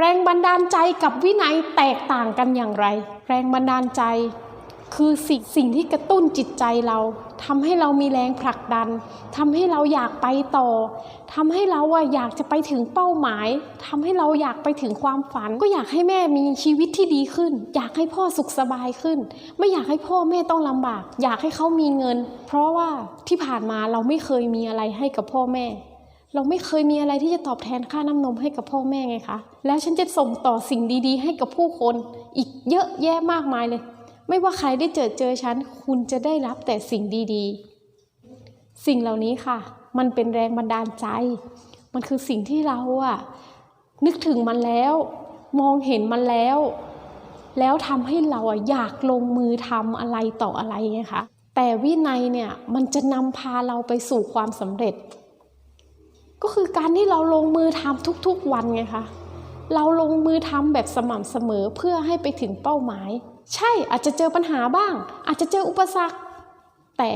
แรงบันดาลใจกับวินัยแตกต่างกันอย่างไร แรงบันดาลใจ คือสิ่งสิ่งที่กระตุ้นจิตใจเราทำให้เรามีแรงผลักดันทำให้เราอยากไปต่อทำให้เราอะอยากจะไปถึงเป้าหมายทำให้เราอยากไปถึงความฝัน ก็อยากให้แม่มีชีวิตที่ดีขึ้น อยากให้พ่อสุขสบายขึ้น ไม่อยากให้พ่อแม่ต้องลำบาก อยากให้เขามีเงิน เพราะว่าที่ผ่านมาเราไม่เคยมีอะไรให้กับพ่อแม่ เราไม่เคยมีอะไรที่จะตอบแทนค่าน้ำนมให้กับพ่อแม่ไงคะ แล้วฉันจะส่งต่อสิ่งดีๆ ให้กับผู้คนอีกเยอะแยะมากมายเลย ไม่ว่าใครได้เจอเจอฉัน คุณจะได้รับแต่สิ่งดีๆ สิ่งเหล่านี้ค่ะ มันเป็นแรงบันดาลใจ มันคือสิ่งที่เราอะนึกถึงมันแล้ว มองเห็นมันแล้ว แล้วทำให้เราอะอยากลงมือทำอะไรต่ออะไรไงคะ แต่วินัยเนี่ยมันจะนำพาเราไปสู่ความสำเร็จ ก็คือการที่เราลงมือทำทุกๆวันไงคะเราลงมือทำแบบสม่ำเสมอเพื่อให้ไปถึงเป้าหมาย ใช่อาจจะเจอปัญหาบ้าง อาจจะเจออุปสรรค แต่